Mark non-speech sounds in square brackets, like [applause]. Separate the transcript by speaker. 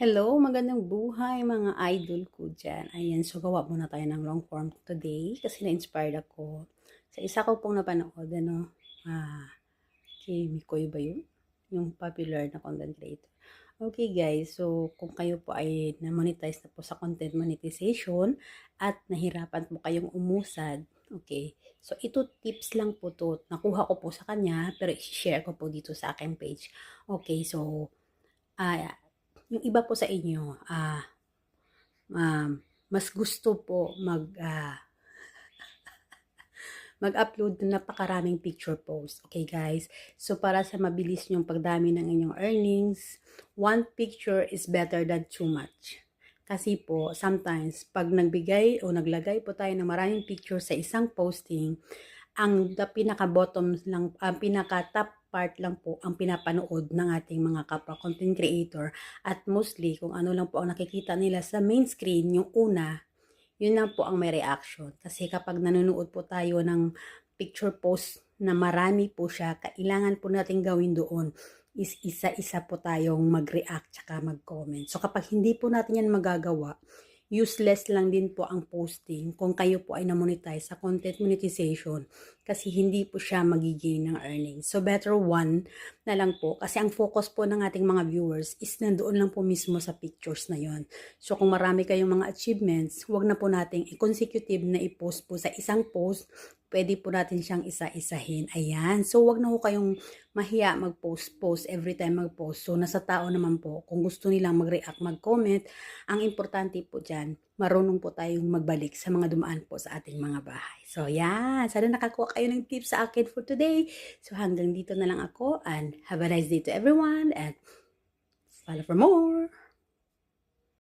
Speaker 1: Hello, magandang buhay mga idol ko dyan. Ayan, so gawa muna tayo ng long form today kasi na-inspired ako sa isa ko pong napanood, ano, ah, kay Mikoy ba yun? Yung popular na content creator. Okay guys, so kung kayo po ay na-monetize na po sa content monetization at nahirapan po kayong umusad, okay, so ito tips lang po to. Nakuha ko po sa kanya pero i-share ko po dito sa aking page. Okay, so ah, yung iba po sa inyo, ah, um, mas gusto po mag, ah, [laughs] mag-upload ng napakaraming picture post. Okay guys? So para sa mabilis yung pagdami ng inyong earnings, one picture is better than too much. Kasi po, sometimes, pag nagbigay o naglagay po tayo ng maraming picture sa isang posting, ang pinaka-bottom lang, ang pinaka-top part lang po ang pinapanood ng ating mga kapwa content creator. At mostly kung ano lang po ang nakikita nila sa main screen yung una yun lang po ang may reaction. Kasi kapag nanonood po tayo ng picture post na marami po siya kailangan po natin gawin doon is isa-isa po tayong mag-react tsaka mag-comment. So kapag hindi po natin yan magagawa useless lang din po ang posting kung kayo po ay na-monetize sa content monetization kasi hindi po siya magiging ng earnings. So better one na lang po kasi ang focus po ng ating mga viewers is nandoon lang po mismo sa pictures na yon. So kung marami kayong mga achievements, wag na po nating i-consecutive na i-post po sa isang post pwede po natin siyang isa-isahin. Ayan. So, wag na po kayong mahiya mag-post-post every time mag-post. So, nasa tao naman po, kung gusto nilang mag-react, mag-comment, ang importante po dyan, marunong po tayong magbalik sa mga dumaan po sa ating mga bahay. So, yan. Sana nakakuha kayo ng tips sa akin for today. So, hanggang dito na lang ako and have a nice day to everyone and follow for more.